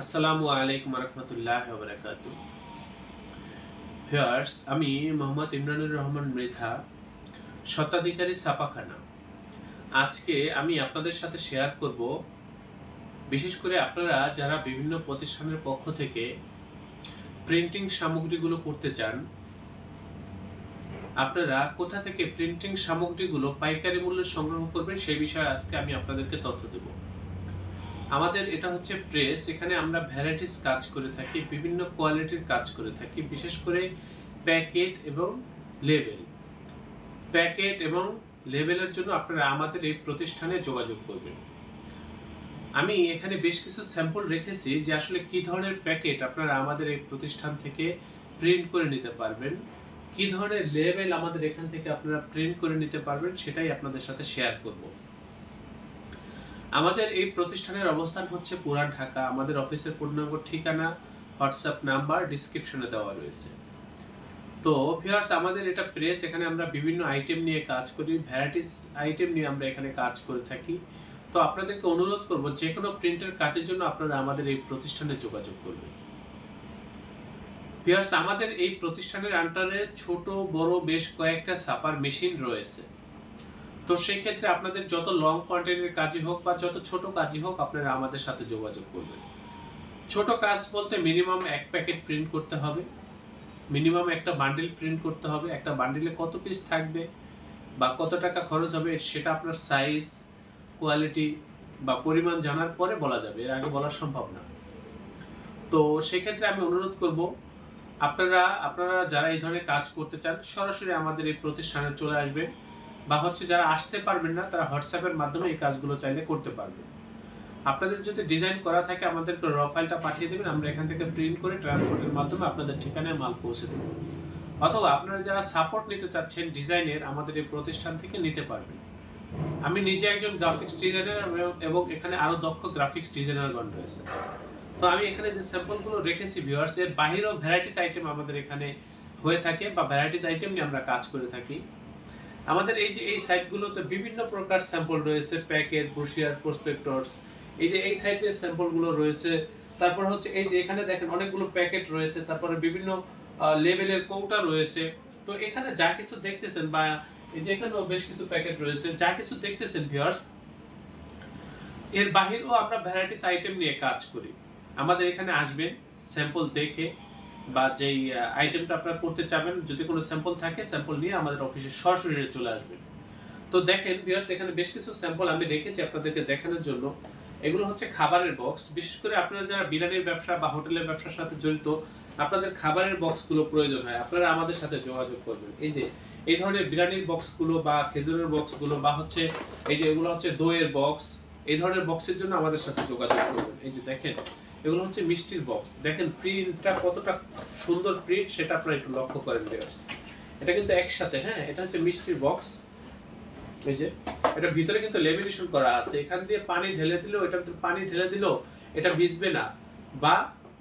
আসসালামু আলাইকুম রহমতুল্লাহ বারাকাত ভিউয়ার্স আমি মোহাম্মদ ইমরানুর রহমান মৃধা, স্বত্বাধিকারী ছাপাখানা। আজকে আমি আপনাদের সাথে শেয়ার করব, বিশেষ করে আপনারা যারা বিভিন্ন প্রতিষ্ঠানের পক্ষ থেকে প্রিন্টিং সামগ্রীগুলো করতে চান, আপনারা কোথা থেকে প্রিন্টিং সামগ্রীগুলো পাইকারি মূল্যে সংগ্রহ করবেন সেই বিষয়ে আজকে আমি আপনাদেরকে তথ্য দেবো। আমাদের এটা হচ্ছে প্রেস এখানে আমরা ভ্যারাইটিস কাজ করে থাকি, বিভিন্ন কোয়ালিটির কাজ করে থাকি, বিশেষ করে প্যাকেট এবং লেবেল প্যাকেট এবং লেবেলের জন্য আপনারা আমাদের এই প্রতিষ্ঠানে যোগাযোগ করবেন। আমি এখানে বেশ কিছু স্যাম্পল রেখেছি যে আসলে কি ধরনের প্যাকেট আপনারা আমাদের এই প্রতিষ্ঠান থেকে প্রিন্ট করে নিতে পারবেন, কি ধরনের লেবেল আমাদের এখান থেকে আপনারা প্রিন্ট করে নিতে পারবেন, সেটাই আপনাদের সাথে শেয়ার করব। আমাদের এই প্রতিষ্ঠানের অবস্থান হচ্ছে পুরান ঢাকা। আমাদের অফিসের পূর্ণাঙ্গ ঠিকানা হোয়াটসঅ্যাপ নাম্বার ডিসক্রিপশনে দেওয়া রয়েছে। তো ভিউয়ার্স আমাদের এটা প্রেস এখানে আমরা বিভিন্ন আইটেম নিয়ে কাজ করি ভ্যারাইটিস আইটেম নিয়ে আমরা এখানে কাজ করে থাকি। তো আপনাদেরকে অনুরোধ করব যে কোনো প্রিন্টের কাজের জন্য আপনারা আমাদের এই প্রতিষ্ঠানে যোগাযোগ করবেন। ভিউয়ার্স আমাদের এই প্রতিষ্ঠানের আন্ডারে ছোট, বড়, বেশ কয়েকটা সাপার মেশিন রয়েছে। তো সেই ক্ষেত্রে আপনাদের যত লং কন্টেন্টের কাজই হোক বা যত ছোট কাজই হোক, আপনারা আমাদের সাথে যোগাযোগ করবেন। ছোট কাজ বলতে মিনিমাম এক প্যাকেট প্রিন্ট করতে হবে। মিনিমাম একটা বান্ডিল প্রিন্ট করতে হবে। একটা বান্ডিলে কত পিস থাকবে বা কত টাকা খরচ হবে, সেটা আপনার সাইজ কোয়ালিটি বা পরিমাণ জানার পরে বলা যাবে। এর আগে বলা সম্ভব না। তো সেক্ষেত্রে আমি অনুরোধ করব, আপনারা আপনারা যারা এই ধরনের কাজ করতে চান, সরাসরি আমাদের এই প্রতিষ্ঠানে চলে আসবেন। বা হচ্ছে যারা আসতে পারবেন না, তারা হোয়াটসঅ্যাপের মাধ্যমে এই কাজগুলো চাইলে করতে পারবেন। আপনাদের যদি ডিজাইন করা থাকে, আমাদেরকে র ফাইলটা পাঠিয়ে দেবেন, আমরা এখান থেকে প্রিন্ট করে ট্রান্সপোর্টের মাধ্যমে আপনাদের ঠিকানায় মাল পৌঁছে দেবো। অথবা আপনারা যারা সাপোর্ট নিতে চাচ্ছেন ডিজাইনের আমাদের এই প্রতিষ্ঠান থেকে নিতে পারবেন। আমি নিজে একজন গ্রাফিক্স ডিজাইনার এবং এখানে আরও দক্ষ গ্রাফিক্স ডিজাইনারগণ রয়েছে। তো আমি এখানে যে স্যাম্পলগুলো রেখেছি ভিউয়ার্স এর, বাহিরেও ভ্যারাইটিস আইটেম আমাদের এখানে হয়ে থাকে বা ভ্যারাইটিস আইটেম নিয়ে আমরা কাজ করে থাকি। আমাদের এই যে এই সাইটগুলোতে বিভিন্ন প্রকার স্যাম্পল রয়েছে, প্যাকেট, ব্রোশিয়ার, প্রসপেক্টরস। এই যে এই সাইটের স্যাম্পলগুলো রয়েছে, তারপর হচ্ছে এই যে এখানে দেখেন অনেকগুলো প্যাকেট রয়েছে, তারপরে বিভিন্ন লেভেলের কৌটা রয়েছে। তো এখানে যা কিছু দেখতেছেন বা এই যে এখানেও বেশ কিছু প্যাকেট রয়েছে, যা কিছু দেখতেছেন ভিউয়ার্স, এর বাহিরেও আমরা ভ্যারাইটিস আইটেম নিয়ে কাজ করি। আমাদের এখানে আসবেন, স্যাম্পল দেখে বা যেই আইটেমটা আপনারা করতে চাবেন, যদি কোনো স্যাম্পল থাকে স্যাম্পল নিয়ে আমাদের অফিসে সরাসরি চলে আসবেন তো দেখেন ভিউয়ার্স এখানে বেশ কিছু স্যাম্পল আমি রেখেছি আপনাদেরকে দেখানোর জন্য। এগুলো হচ্ছে খাবারের বক্স বিশেষ করে আপনারা যারা বিরিয়ানির ব্যবসা বা হোটেলের ব্যবসার সাথে জড়িত, আপনাদের খাবারের বক্সগুলো প্রয়োজন হয়। আপনারা আমাদের সাথে যোগাযোগ করবেন। এই যে, এই ধরনের বিরিয়ানির বক্সগুলো বা খেজুরের বক্সগুলো বা হচ্ছে, এই যে এগুলো হচ্ছে দইয়ের বক্স এই ধরনের বক্সের জন্য আমাদের সাথে যোগাযোগ করবেন। এই যে দেখেন এগুলো হচ্ছে মিষ্টির বক্স দেখেন প্রিন্টটা কতটা সুন্দর প্রিন্ট সেটা আপনারা একটু লক্ষ্য করেন এটা কিন্তু একসাথে হ্যাঁ এটা হচ্ছে মিষ্টির বক্স এই যে, এটা ভিতরে কিন্তু লেমিনেশন করা আছে। এখান দিয়ে পানি ঢেলে দিলেও, এটা পানি ঢেলে দিলেও এটা ভিজবে না বা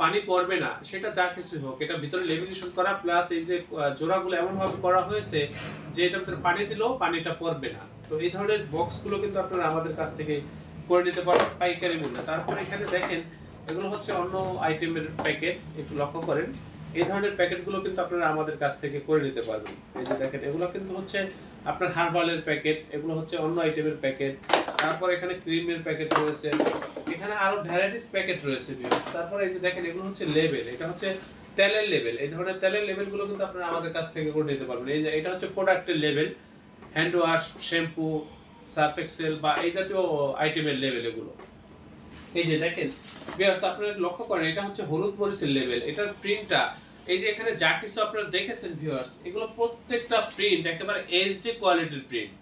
পানি পড়বে না। সেটা যা কিছু হোক, এটা ভিতরে লেমিনেশন করা প্লাস এই যে জোড়াগুলো এমন ভাবে করা হয়েছে যে এটা পানি দিলেও পানিটা পড়বে না। তো এই ধরনের বক্সগুলো কিন্তু আপনারা আমাদের কাছ থেকে করে নিতে পারেন পাইকারি মূল্যে। তারপর এখানে দেখেন এগুলো হচ্ছে অন্য আইটেমের প্যাকেট একটু লক্ষ্য করেন। এই ধরনের প্যাকেটগুলো কিন্তু আপনারা আমাদের কাছ থেকে করে নিতে পারবেন। এই যে দেখেন, এগুলো কিন্তু হচ্ছে আপনার হার্বালের প্যাকেট এগুলো হচ্ছে অন্য আইটেমের প্যাকেট তারপর এখানে ক্রিমের প্যাকেট রয়েছে। এখানে আরও ভ্যারাইটিস প্যাকেট রয়েছে। তারপর এই যে দেখেন, এগুলো হচ্ছে লেবেল এটা হচ্ছে তেলের লেবেল এই ধরনের তেলের লেবেলগুলো কিন্তু আপনারা আমাদের কাছ থেকে করে নিতে পারবেন। এই যে, এটা হচ্ছে প্রোডাক্টের label hand wash shampoo Surf Excel বা এই জাতীয় আইটেমের লেবেল এগুলো। এই যে দেখেন ভিউয়ার্স আপনারা লক্ষ্য করেন, এটা হচ্ছে হলুদ মরিচের লেভেল এটার প্রিন্টটা এই যে এখানে যা কিছু আপনারা দেখেছেন ভিউয়ার্স এগুলো প্রত্যেকটা প্রিন্ট একেবারে এইচডি কোয়ালিটির প্রিন্ট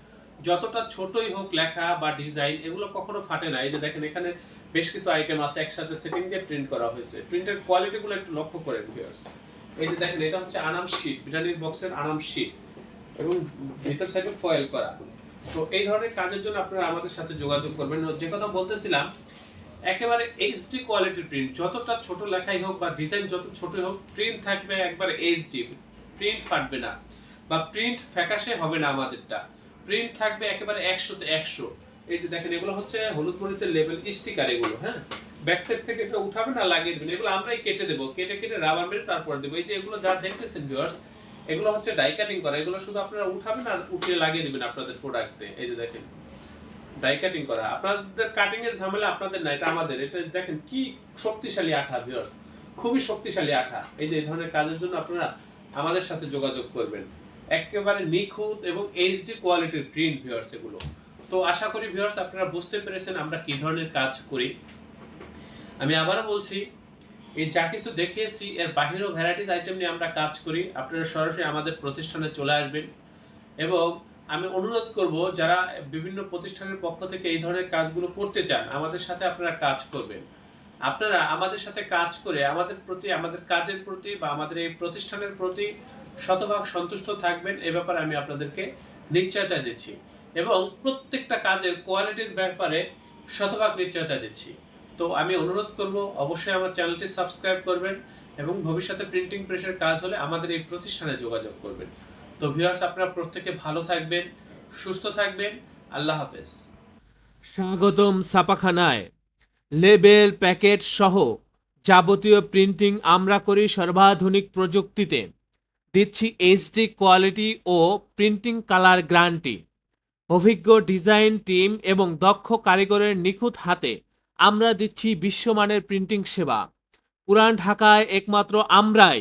যতটা ছোটই হোক লেখা বা ডিজাইন এগুলো কখনো ফাটে না। এই যে দেখেন, এখানে বেশ কিছু আইটেম আছে, একসাথে সেটিং দিয়ে প্রিন্ট করা হয়েছে। প্রিন্টের কোয়ালিটিগুলো একটু লক্ষ্য করেন ভিউয়ার্স এই যে দেখেন, এটা হচ্ছে আনাম শীট বিরিয়ানির বক্সের আনাম শীট এবং ভিতর সাইডে ফয়েল করা। তো এই ধরনের কাজের জন্য আপনারা আমাদের সাথে যোগাযোগ করবেন। যে কথা বলতেছিলাম একেবারে এইচডি কোয়ালিটির প্রিন্ট যতটা ছোট লেখাই হোক বা ডিজাইন যত ছোট হোক প্রিন্ট থাকবে একবার এইচডি প্রিন্ট ফাটবে না বা প্রিন্ট ফ্যাকাশে হবে না আমাদেরটা। প্রিন্ট থাকবে একেবারে একশোতে একশো। এই যে দেখেন, এগুলো হচ্ছে হলুদ মরিচের লেভেল স্টিকার এগুলো হ্যাঁ? ব্যাক সাইড থেকে এটা উঠাবেন আর লাগিয়ে দেবেন। এগুলো আমরাই কেটে দেবো। কেটে কেটে রাবার মেরে তারপর দেবো। এই যে এগুলো যা দেখতেছেন ভিউয়ার্স এগুলো হচ্ছে ডাই কাটিং করা। এগুলো শুধু আপনারা উঠাবেন আর উঠিয়ে লাগিয়ে দিবেন আপনাদের প্রোডাক্টে এই যে দেখেন। ডাই কাটিং করা। আপনাদের কাটিং এর ঝামেলা আপনাদের না, এটা আমাদের। এটা দেখেন কি শক্তিশালী আঠা ভিউয়ার্স খুবই শক্তিশালী আঠা। এই যে এই ধরনের কাজের জন্য আপনারা আমাদের সাথে যোগাযোগ করবেন। একেবারে নিখুঁত এবং এইচডি কোয়ালিটির প্রিন্ট ভিউয়ার্স এগুলো। তো আশা করি ভিউয়ার্স আপনারা বুঝতে পেরেছেন আমরা কি ধরনের কাজ করি। আমি আবারও বলছি, এই যা কিছু দেখিয়েছি, এর বাহিরেও ভ্যারাইটিস আইটেম নিয়ে আমরা কাজ করি। আপনারা সরাসরি আমাদের প্রতিষ্ঠানে চলে আসবেন। এবং আমি অনুরোধ করব যারা বিভিন্ন প্রতিষ্ঠানের পক্ষ থেকে এই ধরনের কাজগুলো করতে চান, আমাদের সাথে আপনারা কাজ করবেন। আপনারা আমাদের সাথে কাজ করে আমাদের প্রতি, আমাদের কাজের প্রতি বা আমাদের এই প্রতিষ্ঠানের প্রতি শতভাগ সন্তুষ্ট থাকবেন, এ ব্যাপারে আমি আপনাদেরকে নিশ্চয়তা দিচ্ছি। এবং প্রত্যেকটা কাজের কোয়ালিটির ব্যাপারে শতভাগ নিশ্চয়তা দিচ্ছি। তো আমি অনুরোধ করব, অবশ্যই আমার চ্যানেলটি সাবস্ক্রাইব করবেন এবং ভবিষ্যতে প্রিন্টিং প্রেসের কাজ হলে আমাদের এই প্রতিষ্ঠানে যোগাযোগ করবেন। তো ভিউয়ার্স আপনারা প্রত্যেকে ভালো থাকবেন, সুস্থ থাকবেন, আল্লাহ হাফেজ। স্বাগতম ছাপাখানায়। লেবেল, প্যাকেট সহ যাবতীয় প্রিন্টিং আমরা করি সর্বাধুনিক প্রযুক্তিতে। দিচ্ছি এইচডি কোয়ালিটি ও প্রিন্টিং কালার গ্যারান্টি অভিজ্ঞ ডিজাইন টিম এবং দক্ষ কারিগরের নিখুঁত হাতে আমরা দিচ্ছি বিশ্বমানের প্রিন্টিং সেবা। পুরান ঢাকায় একমাত্র আমরাই